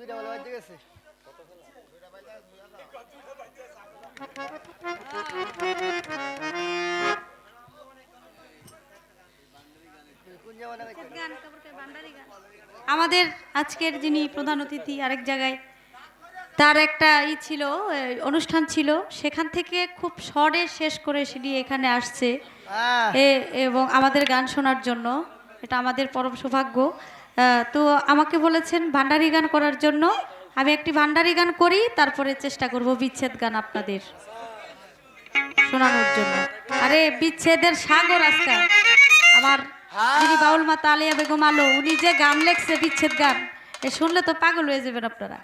দুইটা বলে বাজতে গেছে। আমাদের আজকের যিনি প্রধান অতিথি আরেক জায়গায় তার একটা ই ছিল অনুষ্ঠান ছিল। সেখান থেকে খুব শর্টে শেষ করে সেটি এখানে আসছে। এবং আমাদের গান শোনার জন্য। এটা আমাদের পরম সৌভাগ্য। তো আমাকে বলেছেন ভান্ডারি গান করার জন্য। আমি একটি ভান্ডারি গান করি তারপরে চেষ্টা করব বিচ্ছেদ গান আপনাদের শোনানোর জন্য। আরে বিচ্ছেদের সাগর আজকে। আমার যিনি বাউল মাতা আলিয়া বেগম আলো উনি যে গান লেখছে বিচ্ছেদ গান এ শুনলে তো পাগল হয়ে যাবেন আপনারা।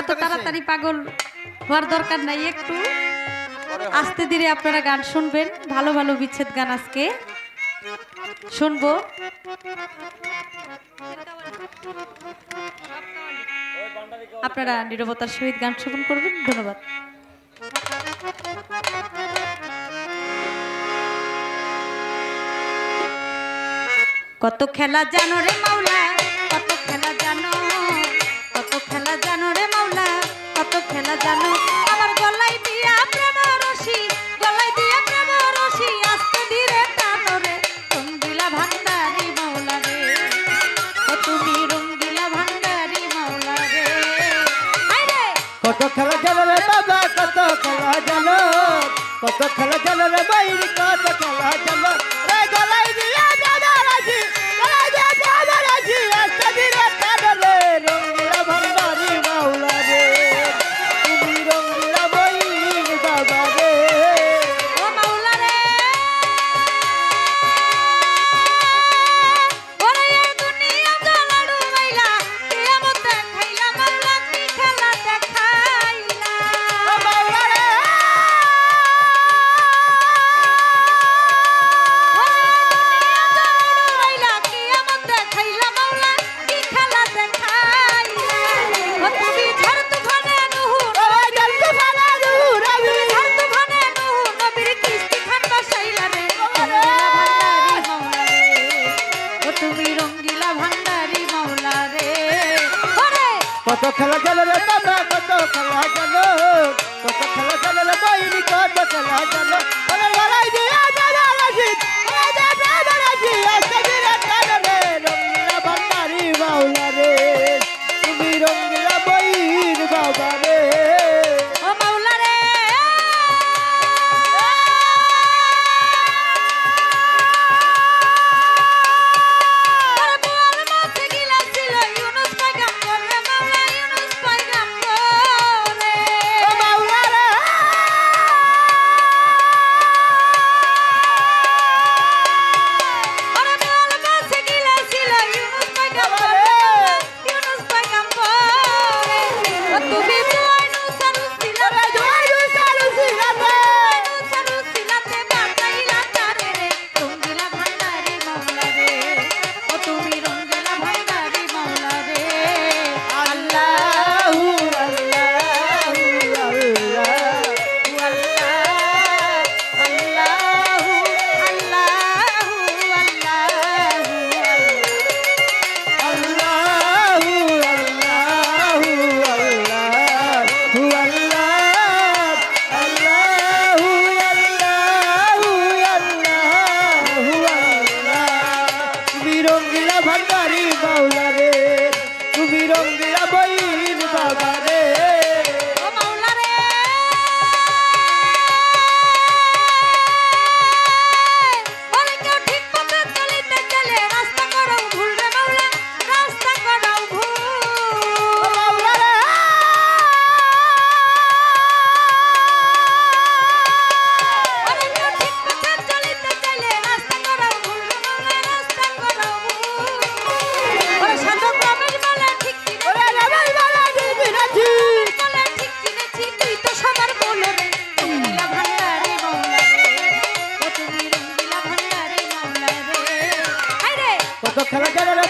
এত তাড়াতাড়ি পাগল হওয়ার দরকার নাই একটু। আস্তে ধীরে আপনারা গান শুনবেন ভালো ভালো বিচ্ছেদ গান আজকে। শুনব। আপনারা নিরবতার সহিত গান শ্রবণ করবেন, ধন্যবাদ। কত খেলা জানো রে মাওলা, কত খেলা জানো, কত খেলা খেলা জানো রে বাবা কত খেলা গেল কত খেলা রে বাইরে কত খেলা গেল কত খেলা গেল রে বাবা কত খেলা গেল কত খেলা গেল রে বাইনি কত খেলা জানো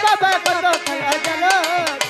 বাবা কত খেলা জানো